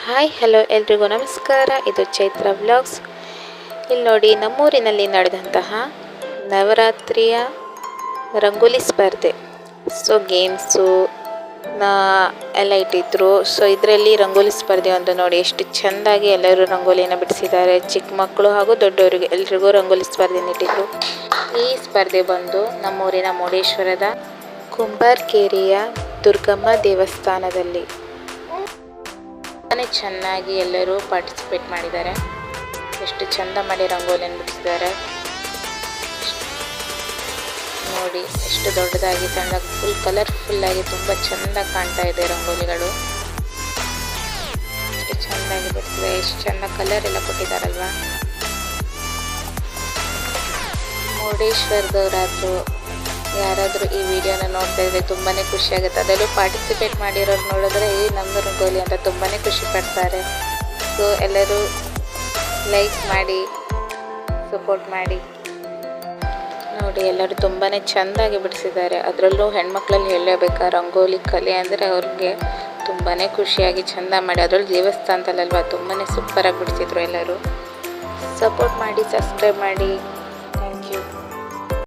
Hi hello ಎಲ್ರಿಗೂ ನಮಸ್ಕಾರ. ಇದು ಚೈತ್ರ ವ್ಲಾಗ್ಸ್ ಇಲ್ಲಿ ನೋಡಿ ನಮ್ಮೂರಿನಲ್ಲಿ ನಡೆದಂತಹ ನವರಾತ್ರಿಯ ರಂಗೋಲಿ ಸ್ಪರ್ಧೆ. ಸೊ ಗೇಮ್ಸು ಎಲ್ಲ ಇಟ್ಟಿದ್ರು. ಸೊ ಇದರಲ್ಲಿ ರಂಗೋಲಿ ಸ್ಪರ್ಧೆ ಒಂದು ನೋಡಿ ಎಷ್ಟು ಚೆಂದಾಗಿ ಎಲ್ಲರೂ ರಂಗೋಲಿಯನ್ನು ಬಿಡಿಸಿದ್ದಾರೆ. ಚಿಕ್ಕ ಮಕ್ಕಳು ಹಾಗೂ ದೊಡ್ಡವರಿಗೆ ಎಲ್ರಿಗೂ ರಂಗೋಲಿ ಸ್ಪರ್ಧೆಯನ್ನು ಇಟ್ಟಿದ್ರು. ಈ ಸ್ಪರ್ಧೆ ಬಂದು ನಮ್ಮೂರಿನ ಮುರುಡೇಶ್ವರದ ಕುಂಬಾರ್ಕೇರಿಯ ದುರ್ಗಮ್ಮ ದೇವಸ್ಥಾನದಲ್ಲಿ ತುಂಬಾನೇ ಚೆನ್ನಾಗಿ ಎಲ್ಲರೂ ಪಾರ್ಟಿಸಿಪೇಟ್ ಮಾಡಿದ್ದಾರೆ. ಎಷ್ಟು ಚಂದ ಮಾಡಿ ರಂಗೋಲಿಯನ್ನು ಬಿಡಿಸಿದ್ದಾರೆ ನೋಡಿ, ಎಷ್ಟು ದೊಡ್ಡದಾಗಿ ಚಂದ ಫುಲ್ ಕಲರ್ಫುಲ್ ಆಗಿ ತುಂಬ ಚೆಂದ ಕಾಣ್ತಾ ಇದೆ ರಂಗೋಲಿಗಳು. ಎಷ್ಟು ಚೆಂದಾಗಿ ಬಿಡಿಸಿದೆ ಎಷ್ಟು ಚಂದ ಕಲರ್ ಎಲ್ಲ ಕೊಟ್ಟಿದ್ದಾರಲ್ವಾ. ಮುರುಡೇಶ್ವರದವರಾದ್ರು ಯಾರಾದರೂ ಈ ವಿಡಿಯೋನ ನೋಡ್ತಾ ಇದ್ರೆ ತುಂಬಾ ಖುಷಿ ಆಗುತ್ತೆ. ಅದರಲ್ಲೂ ಪಾರ್ಟಿಸಿಪೇಟ್ ಮಾಡಿರೋರು ನೋಡಿದ್ರೆ ಈ ನಮ್ಮದು ರಂಗೋಲಿ ಅಂತ ತುಂಬಾ ಖುಷಿ ಪಡ್ತಾರೆ. ಸೊ ಎಲ್ಲರೂ ಲೈಕ್ ಮಾಡಿ ಸಪೋರ್ಟ್ ಮಾಡಿ. ನೋಡಿ, ಎಲ್ಲರೂ ತುಂಬಾ ಚೆಂದಾಗಿ ಬಿಡಿಸಿದ್ದಾರೆ. ಅದರಲ್ಲೂ ಹೆಣ್ಮಕ್ಳಲ್ಲಿ ಹೇಳಲೇಬೇಕಾ, ರಂಗೋಲಿ ಕಲೆ ಅಂದರೆ ಅವ್ರಿಗೆ ತುಂಬಾ ಖುಷಿಯಾಗಿ ಚೆಂದ ಮಾಡಿ. ಅದರಲ್ಲೂ ದೇವಸ್ಥಾನದಲ್ಲಲ್ವ ತುಂಬಾ ಸೂಪರಾಗಿ ಬಿಡಿಸಿದ್ರು ಎಲ್ಲರೂ. ಸಪೋರ್ಟ್ ಮಾಡಿ ಸಬ್ಸ್ಕ್ರೈಬ್ ಮಾಡಿ. Thank you